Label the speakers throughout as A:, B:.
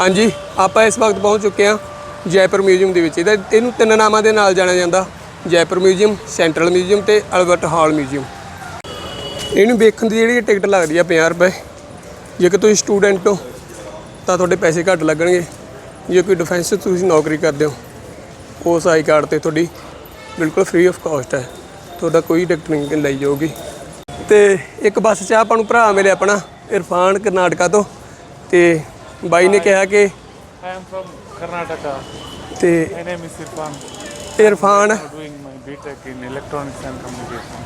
A: ਹਾਂਜੀ, ਆਪਾਂ ਇਸ ਵਕਤ ਪਹੁੰਚ ਚੁੱਕੇ ਹਾਂ ਜੈਪੁਰ ਮਿਊਜ਼ੀਅਮ ਦੇ ਵਿੱਚ। ਇਹਦਾ, ਇਹਨੂੰ ਤਿੰਨ ਨਾਮਾਂ ਦੇ ਨਾਲ ਜਾਣਿਆ ਜਾਂਦਾ। ਜੈਪੁਰ ਮਿਊਜ਼ੀਅਮ, ਸੈਂਟਰਲ ਮਿਊਜ਼ੀਅਮ ਤੇ ਅਲਬਰਟ ਹਾਲ ਮਿਊਜ਼ੀਅਮ। ਇਹਨੂੰ ਵੇਖਣ ਦੀ ਜਿਹੜੀ ਟਿਕਟ ਲੱਗਦੀ ਆ 50 ਰੁਪਏ। ਜੇਕਰ ਤੁਸੀਂ ਸਟੂਡੈਂਟ ਹੋ, ਤਾਂ ਤੁਹਾਡੇ ਪੈਸੇ ਘੱਟ ਲੱਗਣਗੇ। ਜੇ ਕੋਈ ਡਿਫੈਂਸ 'ਚ ਤੁਸੀਂ ਨੌਕਰੀ ਕਰਦੇ ਹੋ, ਉਸ ਆਈ ਕਾਰਡ ਤੇ ਤੁਹਾਡੀ ਬਿਲਕੁਲ ਫ੍ਰੀ ਆਫ ਕਾਸਟ ਹੈ। ਤੁਹਾਡਾ ਕੋਈ ਟਿਕਟ ਨਹੀਂ ਲਈ ਜਾਊਗੀ। ਤੇ ਇੱਕ ਬੱਸ 'ਚ ਆਪਾਂ ਨੂੰ ਭਰਾ ਮਿਲਿਆ ਆਪਣਾ, ਇਰਫਾਨ ਕਰਨਾਟਕਾ ਤੋਂ। ਤੇ ਬਾਈ ਨੇ ਕਿਹਾ ਕਿ
B: ਆਈ ਐਮ ਫਰਮ ਕਰਨਾਟਕਾ
A: ਤੇ
B: my name is Irfan. Irfan doing my BTech in electronics and communication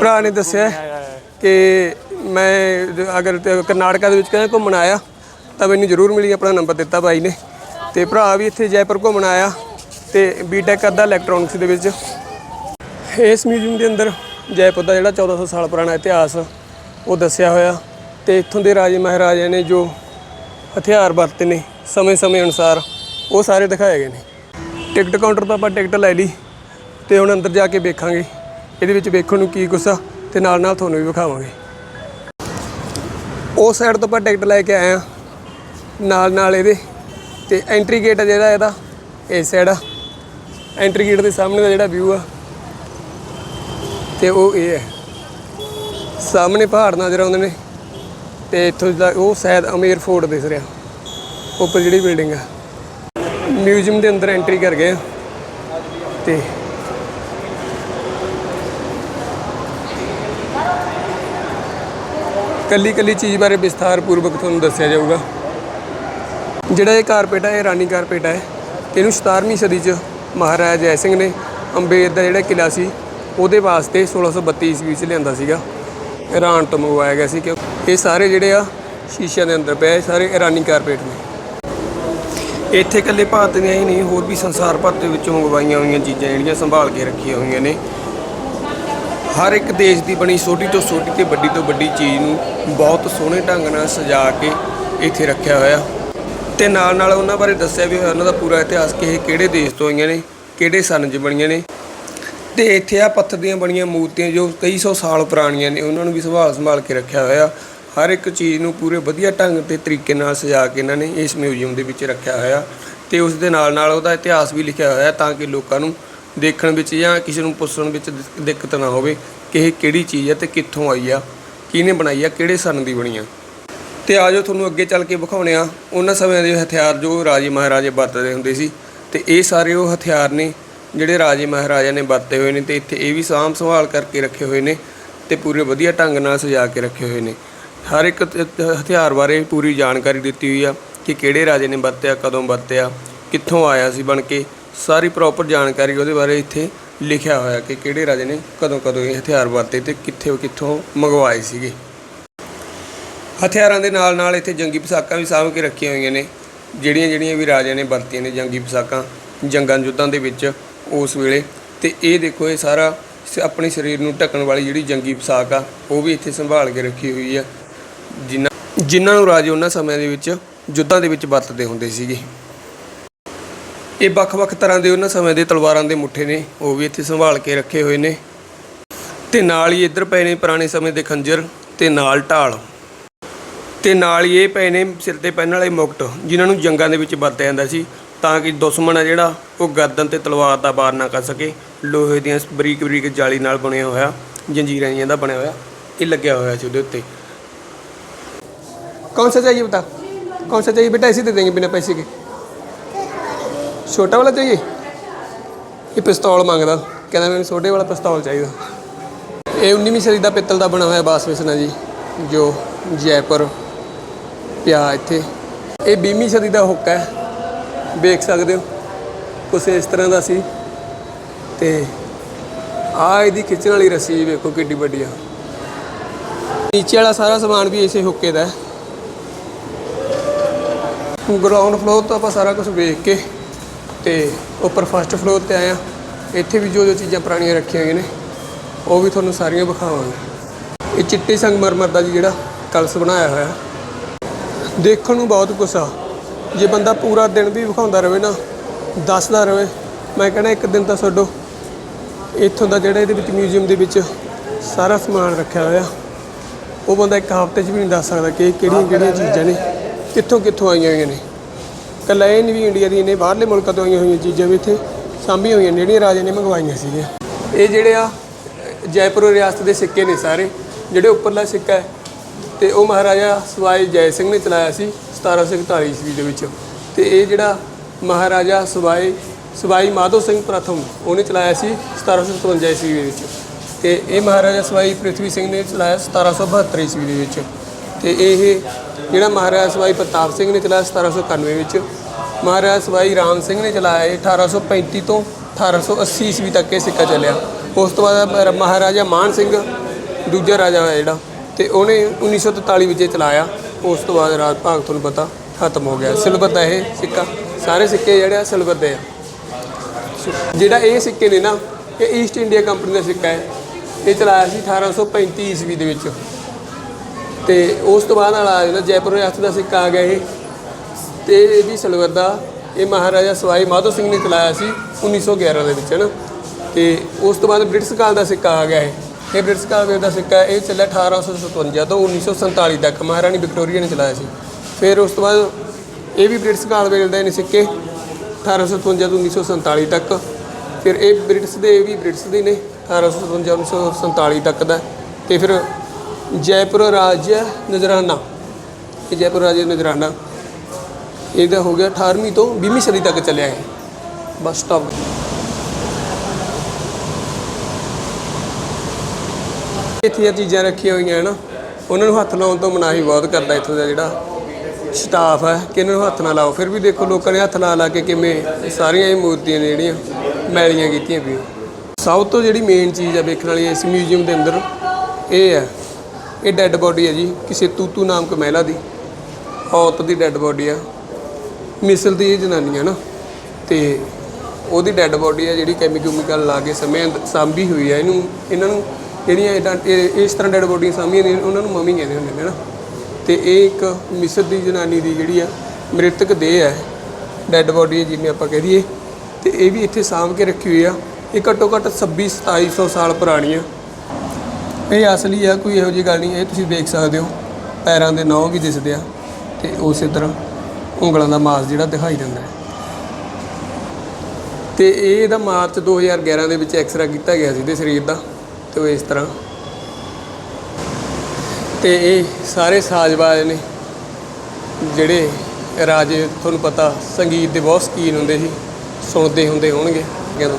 A: ਭਰਾ ਨੇ ਦੱਸਿਆ ਕਿ ਮੈਂ ਅਗਰ ਕਰਨਾਟਕਾ ਦੇ ਵਿੱਚ ਕਦੇ ਘੁੰਮਣ ਆਇਆ ਤਾਂ ਮੈਨੂੰ ਜ਼ਰੂਰ ਮਿਲੀ ਆਪਣਾ ਨੰਬਰ ਦਿੱਤਾ ਬਾਈ ਨੇ। ਤੇ ਭਰਾ ਵੀ ਇੱਥੇ ਜੈਪੁਰ ਘੁੰਮਣ ਆਇਆ ਤੇ ਬੀਟੈਕ ਕਰਦਾ ਇਲੈਕਟ੍ਰੋਨਿਕਸ ਦੇ ਵਿੱਚ। ਇਸ ਮਿਊਜ਼ੀਅਮ ਦੇ ਅੰਦਰ ਜੈਪੁਰ ਦਾ ਜਿਹੜਾ 1400 ਸਾਲ ਪੁਰਾਣਾ ਇਤਿਹਾਸ ਉਹ ਦੱਸਿਆ ਹੋਇਆ। ਤੇ ਇੱਥੋਂ ਦੇ ਰਾਜੇ ਮਹਾਰਾਜਿਆਂ ਨੇ ਜੋ ਹਥਿਆਰ ਵਰਤੇ ਨੇ ਸਮੇਂ-ਸਮੇਂ ਅਨੁਸਾਰ, ਉਹ ਸਾਰੇ ਦਿਖਾਏ ਗਏ ਨੇ। ਟਿਕਟ ਕਾਊਂਟਰ ਤੋਂ ਆਪਾਂ ਟਿਕਟ ਲੈ ਲਈ ਤੇ ਹੁਣ ਅੰਦਰ ਜਾ ਕੇ ਵੇਖਾਂਗੇ। ਇਹਦੇ ਵਿੱਚ ਵੇਖਣ ਨੂੰ ਕੀ ਕੁਛ ਆ ਤੇ ਨਾਲ ਨਾਲ ਤੁਹਾਨੂੰ ਵੀ ਵਿਖਾਵਾਂਗੇ। ਉਸ ਸਾਈਡ ਤੋਂ ਆਪਾਂ ਟਿਕਟ ਲੈ ਕੇ ਆਏ ਆ, ਨਾਲ ਨਾਲ ਇਹਦੇ ਤੇ ਐਂਟਰੀ ਗੇਟ ਆ ਜਿਹੜਾ ਇਹਦਾ ਇਸ ਸਾਈਡ ਆ। ਐਂਟਰੀ ਗੇਟ ਦੇ ਸਾਹਮਣੇ ਦਾ ਜਿਹੜਾ ਵਿਊ ਆ, ਤੇ ਉਹ ਇਹ ਹੈ। ਸਾਹਮਣੇ ਪਹਾੜ ਨਜ਼ਰ ਆਉਂਦੇ ਨੇ। ਤੇ ਇੱਥੋਂ ਦਾ ਉਹ ਸ਼ਾਇਦ ਅਮੀਰ ਫੋਰਟ ਦਿਸ ਰਿਹਾ। ਉੱਪਰ ਜਿਹੜੀ ਬਿਲਡਿੰਗ ਆ। ਮਿਊਜ਼ੀਅਮ ਦੇ ਅੰਦਰ ਐਂਟਰੀ ਕਰ ਗਏ ਆ। ਤੇ ਕੱਲੀ ਕੱਲੀ ਚੀਜ਼ ਬਾਰੇ ਵਿਸਥਾਰ ਪੂਰਵਕ ਤੁਹਾਨੂੰ ਦੱਸਿਆ ਜਾਊਗਾ। ਜਿਹੜਾ ਇਹ ਕਾਰਪੇਟ ਹੈ ਇਹ ਰਾਨੀ ਕਾਰਪੇਟ ਹੈ ਇਹਨੂੰ 17ਵੀਂ ਸਦੀ 'ਚ ਮਹਾਰਾਜਾ ਜੈ ਸਿੰਘ ਨੇ ਅੰਬੇਦ ਦਾ ਜਿਹੜਾ ਕਿਲਾ ਸੀ, ਉਹਦੇ ਵਾਸਤੇ 1632 ਈਸਵੀ 'ਚ ਲਿਆਂਦਾ ਸੀਗਾ। ਇਰਾਨ ਤੋਂ ਮੰਗਵਾਇਆ ਗਿਆ ਸੀ ਕਿ ਇਹ ਸਾਰੇ ਜਿਹੜੇ ਆ ਸ਼ੀਸ਼ਿਆਂ ਦੇ ਅੰਦਰ ਪਏ ਸਾਰੇ ਇਰਾਨੀ ਕਾਰਪੇਟ ਨੇ। ਇੱਥੇ ਇਕੱਲੇ ਭਾਰਤ ਦੀਆਂ ਹੀ ਨਹੀਂ, ਹੋਰ ਵੀ ਸੰਸਾਰ ਭਰ ਦੇ ਵਿੱਚੋਂ ਮੰਗਵਾਈਆਂ ਹੋਈਆਂ ਚੀਜ਼ਾਂ ਜਿਹੜੀਆਂ ਸੰਭਾਲ ਕੇ ਰੱਖੀਆਂ ਹੋਈਆਂ ਨੇ। ਹਰ ਇੱਕ ਦੇਸ਼ ਦੀ ਬਣੀ ਛੋਟੀ ਤੋਂ ਛੋਟੀ ਤੇ ਵੱਡੀ ਤੋਂ ਵੱਡੀ ਚੀਜ਼ ਨੂੰ ਬਹੁਤ ਸੋਹਣੇ ਢੰਗ ਨਾਲ ਸਜਾ ਕੇ ਇੱਥੇ ਰੱਖਿਆ ਹੋਇਆ। ਤੇ ਨਾਲ ਨਾਲ ਉਹਨਾਂ ਬਾਰੇ ਦੱਸਿਆ ਵੀ ਹੋਇਆ, ਉਹਨਾਂ ਦਾ ਪੂਰਾ ਇਤਿਹਾਸ ਕਿ ਇਹ ਕਿਹੜੇ ਦੇਸ਼ ਤੋਂ ਆਈਆਂ ਨੇ, ਕਿਹੜੇ ਸਨ 'ਚ ਬਣੀਆਂ ਨੇ। ਤੇ ਇੱਥੇ ਆ ਪੱਥਰ ਦੀਆਂ ਬਣੀਆਂ ਮੂਰਤੀਆਂ ਜੋ ਕਈ ਸੌ ਸਾਲ ਪੁਰਾਣੀਆਂ ਨੇ, ਉਹਨਾਂ ਨੂੰ ਵੀ ਸੰਭਾਲ ਸੰਭਾਲ ਕੇ ਰੱਖਿਆ ਹੋਇਆ। ਹਰ ਇੱਕ ਚੀਜ਼ ਨੂੰ ਪੂਰੇ ਵਧੀਆ ਢੰਗ ਤੇ ਤਰੀਕੇ ਨਾਲ ਸਜਾ ਕੇ ਇਹਨਾਂ ਨੇ ਇਸ ਮਿਊਜ਼ੀਅਮ ਦੇ ਵਿੱਚ ਰੱਖਿਆ ਹੋਇਆ ਤੇ ਉਸ ਦੇ ਨਾਲ ਨਾਲ ਉਹਦਾ ਇਤਿਹਾਸ ਵੀ ਲਿਖਿਆ ਹੋਇਆ ਤਾਂ ਕਿ ਲੋਕਾਂ ਨੂੰ ਦੇਖਣ ਵਿੱਚ ਜਾਂ ਕਿਸੇ ਨੂੰ ਪੁੱਛਣ ਵਿੱਚ ਦਿੱਕਤ ਨਾ ਹੋਵੇ ਕਿ ਇਹ ਕਿਹੜੀ ਚੀਜ਼ ਹੈ ਤੇ ਕਿੱਥੋਂ ਆਈ ਆ, ਕਿਹਨੇ ਬਣਾਈ ਆ, ਕਿਹੜੇ ਸਨ ਦੀ ਬਣੀ ਆ। ਤੇ ਆਜੋ ਤੁਹਾਨੂੰ ਅੱਗੇ ਚੱਲ ਕੇ ਵਿਖਾਉਣੇ ਆ। ਉਹਨਾਂ ਸਮਿਆਂ ਦੇ ਹਥਿਆਰ ਜੋ ਰਾਜੇ ਮਹਾਰਾਜੇ ਵਰਤਦੇ ਹੁੰਦੇ ਸੀ ਤੇ ਇਹ ਸਾਰੇ ਉਹ ਹਥਿਆਰ ਨੇ ਜਿਹੜੇ ਰਾਜੇ ਮਹਾਰਾਜਾ ਨੇ ਵਰਤੇ ਹੋਏ ਨੇ ਤੇ ਇੱਥੇ ਇਹ ਵੀ ਸਾਂਭ ਸੰਭਾਲ ਕਰਕੇ ਰੱਖੇ ਹੋਏ ਨੇ ਤੇ ਪੂਰੇ ਵਧੀਆ ਢੰਗ ਨਾਲ ਸਜਾ ਕੇ ਰੱਖੇ ਹੋਏ ਨੇ। ਹਰ ਇੱਕ ਤ- ਹਥਿਆਰ ਬਾਰੇ ਪੂਰੀ ਜਾਣਕਾਰੀ ਦਿੱਤੀ ਹੋਈ ਆ ਕਿ ਕਿਹੜੇ ਰਾਜੇ ਨੇ ਵਰਤਿਆ, ਕਦੋਂ ਵਰਤਿਆ, ਕਿੱਥੋਂ ਆਇਆ ਸੀ ਬਣ ਕੇ, ਸਾਰੀ ਪ੍ਰੋਪਰ ਜਾਣਕਾਰੀ ਉਹਦੇ ਬਾਰੇ ਇੱਥੇ ਲਿਖਿਆ ਹੋਇਆ ਕਿ ਕਿਹੜੇ ਰਾਜੇ ਨੇ ਕਦੋਂ ਕਦੋਂ ਇਹ ਹਥਿਆਰ ਵਰਤੇ ਤੇ ਕਿੱਥੇ, ਕਿੱਥੋਂ ਮੰਗਵਾਏ ਸੀਗੇ। ਹਥਿਆਰਾਂ ਦੇ ਨਾਲ ਨਾਲ ਇੱਥੇ ਜੰਗੀ ਪਸਾਕਾਂ ਵੀ ਸਾਂਭ ਕੇ ਰੱਖੀਆਂ ਹੋਈਆਂ ਨੇ। ਜਿਹੜੀਆਂ ਜਿਹੜੀਆਂ ਵੀ ਰਾਜਿਆਂ ਨੇ ਵਰਤੀਆਂ ਨੇ ਜੰਗੀ ਪਸ਼ਾਕਾਂ, ਜੰਗਾਂ ਯੁੱਧਾਂ ਦੇ ਵਿੱਚ ਉਸ ਵੇਲੇ। ਤੇ ਇਹ ਦੇਖੋ, ਇਹ ਸਾਰਾ ਸ- ਆਪਣੇ ਸਰੀਰ ਨੂੰ ਢੱਕਣ ਵਾਲੀ ਜਿਹੜੀ ਜੰਗੀ ਪਸ਼ਾਕ ਆ, ਉਹ ਵੀ ਇੱਥੇ ਸੰਭਾਲ ਕੇ ਰੱਖੀ ਹੋਈ ਆ। ਜਿਨ੍ਹਾਂ ਜਿਨ੍ਹਾਂ ਨੂੰ ਰਾਜੇ ਉਹਨਾਂ ਸਮਿਆਂ ਦੇ ਵਿੱਚ ਯੁੱਧਾਂ ਦੇ ਵਿੱਚ ਵਰਤਦੇ ਹੁੰਦੇ ਸੀਗੇ। ਇਹ ਵੱਖ-ਵੱਖ ਤਰ੍ਹਾਂ ਦੇ ਉਹਨਾਂ ਸਮੇਂ ਦੇ ਤਲਵਾਰਾਂ ਦੇ ਮੁੱਠੇ ਨੇ, ਉਹ ਵੀ ਇੱਥੇ ਸੰਭਾਲ ਕੇ ਰੱਖੇ ਹੋਏ ਨੇ। ਤੇ ਨਾਲ ਹੀ ਇੱਧਰ ਪਏ ਨੇ ਪੁਰਾਣੇ ਸਮੇਂ ਦੇ ਖੰਜਰ ਤੇ ਨਾਲ ਢਾਲ। ਤੇ ਨਾਲ ਹੀ ਇਹ ਪਏ ਨੇ ਸਿਰ ਤੇ ਪਹਿਨਣ ਵਾਲੇ ਮੁਕਟ, ਜਿਨ੍ਹਾਂ ਨੂੰ ਜੰਗਾਂ ਦੇ ਵਿੱਚ ਵਰਤਿਆ ਜਾਂਦਾ ਸੀ, ਤਾਂ ਕਿ ਦੁਸ਼ਮਣ ਆ ਜਿਹੜਾ, ਉਹ ਗਰਦਨ ਤੇ ਤਲਵਾਰ ਦਾ ਵਾਰ ਨਾ ਕਰ ਸਕੇ। ਲੋਹੇ ਦੀਆਂ ਬਰੀਕ ਬਰੀਕ ਜਾਲੀ ਨਾਲ ਬਣਿਆ ਹੋਇਆ, ਜੰਜੀਰਾਂ ਜਿਹੀਆਂ ਦਾ ਬਣਿਆ ਹੋਇਆ, ਇਹ ਲੱਗਿਆ ਹੋਇਆ ਸੀ ਉਹਦੇ ਉੱਤੇ। कौन सा चाहिए बता कौन सा चाहिए बेटा ऐसे दे देंगे बिना पैसे के छोटा वाला चाहिए ਇਹ ਪਿਸਤੌਲ ਮੰਗਦਾ ਕਹਿੰਦਾ ਮੈਨੂੰ ਛੋਟੇ ਵਾਲਾ ਪਿਸਤੌਲ ਚਾਹੀਦਾ ਇਹ 19ਵੀਂ ਸਦੀ ਦਾ ਪਿੱਤਲ ਦਾ ਬਣਿਆ ਹੋਇਆ ਬਾਸ ਵਿਸਨਾ ਜੀ ਜੋ ਜੈਪੁਰ ਪਿਆ ਇੱਥੇ ਇਹ 20ਵੀਂ ਸਦੀ ਦਾ ਹੁੱਕ ਹੈ ਵੇਖ ਸਕਦੇ ਹੋ ਕੁਛ ਇਸ ਤਰ੍ਹਾਂ ਦਾ ਸੀ ਤੇ ਆ ਇਹਦੀ ਖਿੱਚਣ ਵਾਲੀ ਰੱਸੀ ਵੇਖੋ ਕਿੱਡੀ ਵੱਡੀ ਆ ਨੀਚੇ ਵਾਲਾ ਸਾਰਾ ਸਮਾਨ ਵੀ ਇਸੇ ਹੁੱਕੇ ਦਾ ਹੈ ਗਰਾਊਂਡ ਫਲੋਰ ਤੋਂ ਆਪਾਂ ਸਾਰਾ ਕੁਝ ਵੇਖ ਕੇ ਤੇ ਉੱਪਰ ਫਸਟ ਫਲੋਰ ਤੇ ਆਏ ਆ ਇੱਥੇ ਵੀ ਜੋ ਜੋ ਚੀਜ਼ਾਂ ਪੁਰਾਣੀਆਂ ਰੱਖੀਆਂ ਹੋਈਆਂ ਨੇ, ਉਹ ਵੀ ਤੁਹਾਨੂੰ ਸਾਰੀਆਂ ਵਿਖਾਵਾਂਗੇ। ਇਹ ਚਿੱਟੇ ਸੰਗਮਰਮਰ ਦਾ ਜੀ ਜਿਹੜਾ ਕਲਸ ਬਣਾਇਆ ਹੋਇਆ। ਦੇਖਣ ਨੂੰ ਬਹੁਤ ਕੁਛ ਆ। ਜੇ ਬੰਦਾ ਪੂਰਾ ਦਿਨ ਵੀ ਵਿਖਾਉਂਦਾ ਰਵੇ ਨਾ, ਦੱਸਦਾ ਰਵੇ, ਮੈਂ ਕਹਿੰਦਾ ਇੱਕ ਦਿਨ ਤਾਂ ਛੱਡੋ। ਇੱਥੋਂ ਦਾ ਜਿਹੜਾ ਇਹਦੇ ਵਿੱਚ ਮਿਊਜ਼ੀਅਮ ਦੇ ਵਿੱਚ ਸਾਰਾ ਸਮਾਨ ਰੱਖਿਆ ਹੋਇਆ। ਉਹ ਬੰਦਾ ਇੱਕ ਹਫ਼ਤੇ 'ਚ ਵੀ ਨਹੀਂ ਦੱਸ ਸਕਦਾ ਕਿ ਕਿਹੜੀਆਂ ਕਿਹੜੀਆਂ ਚੀਜ਼ਾਂ ਨੇ। ਕਿੱਥੋਂ ਕਿੱਥੋਂ ਆਈਆਂ ਹੋਈਆਂ ਨੇ? ਕੱਲਾ ਇਹ ਨਹੀਂ ਵੀ ਇੰਡੀਆ ਦੀ ਨੇ ਬਾਹਰਲੇ ਮੁਲਕਾਂ ਤੋਂ ਆਈਆਂ ਹੋਈਆਂ ਚੀਜ਼ਾਂ ਵੀ ਇੱਥੇ ਸਾਂਭੀਆਂ ਹੋਈਆਂ ਨੇ, ਜਿਹੜੀਆਂ ਰਾਜੇ ਨੇ ਮੰਗਵਾਈਆਂ ਸੀਗੀਆਂ। ਇਹ ਜਿਹੜੇ ਆ ਜੈਪੁਰ ਰਿਆਸਤ ਦੇ ਸਿੱਕੇ ਨੇ ਸਾਰੇ ਜਿਹੜੇ ਉੱਪਰਲਾ ਸਿੱਕਾ ਹੈ ਤੇ ਉਹ ਮਹਾਰਾਜਾ ਸਵਾਈ ਜੈ ਸਿੰਘ ਨੇ ਚਲਾਇਆ ਸੀ 1741 ਈਸਵੀ ਦੇ ਵਿੱਚ। ਤੇ ਇਹ ਜਿਹੜਾ ਮਹਾਰਾਜਾ ਸਵਾਈ ਸਵਾਈ ਮਾਧੋ ਸਿੰਘ ਪ੍ਰਥਮ ਉਹਨੇ ਚਲਾਇਆ ਸੀ 1757 ਈਸਵੀ ਦੇ ਵਿੱਚ। ਤੇ ਇਹ ਮਹਾਰਾਜਾ ਸਵਾਈ ਪ੍ਰਿਥਵੀ ਸਿੰਘ ਨੇ ਚਲਾਇਆ 1772 ਈਸਵੀ ਦੇ ਵਿੱਚ। ਤੇ ਇਹ ਜਿਹੜਾ ਮਹਾਰਾਜਾ ਸਵਾਈ ਪ੍ਰਤਾਪ ਸਿੰਘ ਨੇ ਚਲਾਇਆ 1791 ਵਿੱਚ, ਮਹਾਰਾਜਾ ਸਵਾਈ ਰਾਮ ਸਿੰਘ ਨੇ ਚਲਾਇਆ ਇਹ 1835 ਤੋਂ 1880 ਈਸਵੀ ਤੱਕ ਇਹ ਸਿੱਕਾ ਚੱਲਿਆ। ਉਸ ਤੋਂ ਬਾਅਦ ਮਹਾਰਾਜਾ ਮਾਨ ਸਿੰਘ, ਦੂਜਾ ਰਾਜਾ ਹੋਇਆ ਜਿਹੜਾ, ਤੇ ਉਹਨੇ 1943 ਵਿੱਚ ਇਹ ਚਲਾਇਆ। ਉਸ ਤੋਂ ਬਾਅਦ ਰਾਜ ਭਾਗ ਤੁਹਾਨੂੰ ਪਤਾ ਖਤਮ ਹੋ ਗਿਆ। ਸਿਲਵਰ ਦਾ ਇਹ ਸਿੱਕਾ। ਸਾਰੇ ਸਿੱਕੇ ਜਿਹੜੇ ਆ ਸਿਲਵਰ ਦੇ ਆ। ਜਿਹੜਾ ਇਹ ਸਿੱਕੇ ਨੇ ਨਾ, ਇਹ ਈਸਟ ਇੰਡੀਆ ਕੰਪਨੀ ਦਾ ਸਿੱਕਾ ਹੈ। ਇਹ ਚਲਾਇਆ ਸੀ 1835 ਈਸਵੀ ਦੇ ਵਿੱਚ। ਤੇ ਉਸ ਤੋਂ ਬਾਅਦ ਨਾਲ ਆ ਜਾਂਦਾ ਜੈਪੁਰ ਰਿਆਸਤ ਦਾ ਸਿੱਕਾ ਆ ਗਿਆ ਇਹ। ਤੇ ਇਹ ਵੀ ਸਿਲਵਰ ਦਾ ਇਹ ਮਹਾਰਾਜਾ ਸਵਾਈ ਮਾਧੋ ਸਿੰਘ ਨੇ ਚਲਾਇਆ ਸੀ 1911 ਦੇ ਵਿੱਚ, ਹੈ ਨਾ? ਤੇ ਉਸ ਤੋਂ ਬਾਅਦ ਬ੍ਰਿਟਿਸ਼ ਕਾਲ ਦਾ ਸਿੱਕਾ ਆ ਗਿਆ ਇਹ। ਇਹ ਬ੍ਰਿਟਿਸ਼ ਕਾਲ ਵੇਲੇ ਦਾ ਸਿੱਕਾ ਇਹ ਚੱਲਿਆ 1857 ਤੋਂ 1947 ਤੱਕ ਮਹਾਰਾਣੀ ਵਿਕਟੋਰੀਆ ਨੇ ਚਲਾਇਆ ਸੀ। ਫਿਰ ਉਸ ਤੋਂ ਬਾਅਦ ਇਹ ਵੀ ਬ੍ਰਿਟਿਸ਼ ਕਾਲ ਵੇਲੇ ਦੇ ਨੇ ਸਿੱਕੇ 1857 ਤੋਂ 1947 ਤੱਕ। ਫਿਰ ਇਹ ਬ੍ਰਿਟਿਸ਼ ਦੇ ਇਹ ਵੀ ਬ੍ਰਿਟਿਸ਼ ਦੇ ਨੇ 1857 1947 ਤੱਕ ਦਾ। ਤੇ ਫਿਰ ਜੈਪੁਰ ਰਾਜ ਨਜ਼ਰਾਨਾ। ਇਹ ਜੈਪੁਰ ਰਾਜ ਨਜ਼ਰਾਨਾ। ਇਹਦਾ ਹੋ ਗਿਆ 18ਵੀਂ ਤੋਂ 20ਵੀਂ ਸਦੀ ਤੱਕ ਚੱਲਿਆ ਹੈ ਬਸ ਸਟਾਪ ਇੱਥੇ ਇਹ ਚੀਜ਼ਾਂ ਰੱਖੀਆਂ ਹੋਈਆਂ ਹਨ ਉਹਨਾਂ ਨੂੰ ਹੱਥ ਲਾਉਣ ਤੋਂ ਮਨਾਹੀ ਬਹੁਤ ਕਰਦਾ ਇੱਥੋਂ ਦਾ ਜਿਹੜਾ ਸਟਾਫ ਹੈ, ਕਿ ਇਹਨਾਂ ਨੂੰ ਹੱਥ ਨਾ ਲਾਓ। ਫਿਰ ਵੀ ਦੇਖੋ ਲੋਕਾਂ ਨੇ ਹੱਥ ਲਾ ਲਾ ਕੇ ਕਿਵੇਂ ਸਾਰੀਆਂ ਇਹ ਮੂਰਤੀਆਂ ਨੇ ਜਿਹੜੀਆਂ ਮੈਲੀਆਂ ਕੀਤੀਆਂ ਪਈਆਂ। ਸਭ ਤੋਂ ਜਿਹੜੀ ਮੇਨ ਚੀਜ਼ ਆ ਵੇਖਣ ਵਾਲੀ ਇਸ ਮਿਊਜ਼ੀਅਮ ਦੇ ਅੰਦਰ, ਇਹ ਹੈ ਇਹ ਡੈੱਡ ਬੋਡੀ ਹੈ ਜੀ, ਕਿਸੇ ਤੂਤੂ ਨਾਮਕ ਮਹਿਲਾ ਦੀ। ਔਰਤ ਦੀ ਡੈੱਡ ਬੋਡੀ ਆ। ਮਿਸਰ ਦੀ ਇਹ ਜਨਾਨੀ ਹੈ ਨਾ। ਤੇ ਉਹਦੀ ਡੈੱਡ ਬੋਡੀ ਆ ਜਿਹੜੀ ਕੈਮੀਕਲ ਲਾ ਕੇ ਸਮੇਂ ਅੰਦ- ਸਾਂਭੀ ਹੋਈ ਆ ਇਹਨੂੰ। ਇਹਨਾਂ ਨੂੰ ਜਿਹੜੀਆਂ ਏਦਾਂ- ਇਹ- ਇਸ ਤਰ੍ਹਾਂ ਡੈੱਡ ਬੋਡੀਆਂ ਸਾਂਭੀਆਂ ਨੇ, ਉਹਨਾਂ ਨੂੰ ਮਮੀ ਕਹਿੰਦੇ ਹੁੰਦੇ ਨੇ ਨਾ। ਤੇ ਇਹ ਇੱਕ ਮਿਸਰ ਦੀ ਜਨਾਨੀ ਦੀ ਜਿਹੜੀ ਆ, ਮ੍ਰਿਤਕ ਦੇਹ ਹੈ ਡੈੱਡ ਬੋਡੀ ਜਿਵੇਂ ਆਪਾਂ ਕਹਿ ਦਈਏ। ਤੇ ਇਹ ਵੀ ਇੱਥੇ ਸਾਂਭ ਕੇ ਰੱਖੀ ਹੋਈ ਆ। ਇਹ ਘੱਟੋ ਘੱਟ 26 2700 ਸਾਲ ਪੁਰਾਣੀ ਆ। ਇਹ ਅਸਲੀ ਆ, ਕੋਈ ਇਹੋ ਜਿਹੀ ਗੱਲ ਨਹੀਂ, ਇਹ ਤੁਸੀਂ ਦੇਖ ਸਕਦੇ ਹੋ। ਪੈਰਾਂ ਦੇ ਨੌਂ ਵੀ ਦਿਸਦੇ ਆ ਤੇ ਉਸੇ ਤਰ੍ਹਾਂ ਉਂਗਲਾਂ ਦਾ ਮਾਸ ਜਿਹੜਾ ਦਿਖਾਈ ਦਿੰਦਾ ਹੈ। ਤੇ ਇਹ ਇਹਦਾ ਮਾਰਚ 2011 ਦੇ ਵਿੱਚ ਐਕਸਰਾ ਕੀਤਾ ਗਿਆ ਸੀ ਇਹਦੇ ਸਰੀਰ ਦਾ ਤੇ ਉਹ ਇਸ ਤਰ੍ਹਾਂ। ਤੇ ਇਹ ਸਾਰੇ ਸਾਜ਼ਬਾਜ਼ ਨੇ ਜਿਹੜੇ ਰਾਜੇ, ਤੁਹਾਨੂੰ ਪਤਾ ਸੰਗੀਤ ਦੇ ਬਹੁਤ ਸ਼ਕੀਨ ਹੁੰਦੇ ਸੀ, ਸੁਣਦੇ ਹੁੰਦੇ ਹੋਣਗੇ। ਜਦੋਂ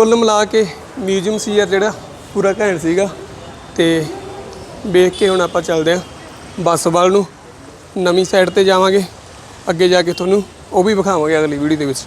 A: ਕੁੱਲ ਮਿਲਾ ਕੇ ਮਿਊਜ਼ੀਅਮ ਸੀ ਯਾਰ ਜਿਹੜਾ, ਪੂਰਾ ਘੈਂਟ ਸੀਗਾ। ਤੇ ਵੇਖ ਕੇ ਹੁਣ ਆਪਾਂ ਚੱਲਦੇ ਆਂ ਬੱਸ ਵੱਲ ਨੂੰ। ਨਵੀਂ ਸਾਈਡ ਤੇ ਜਾਵਾਂਗੇ। ਅੱਗੇ ਜਾ ਕੇ ਤੁਹਾਨੂੰ ਉਹ ਵੀ ਵਿਖਾਵਾਂਗੇ ਅਗਲੀ ਵੀਡੀਓ ਦੇ ਵਿੱਚ।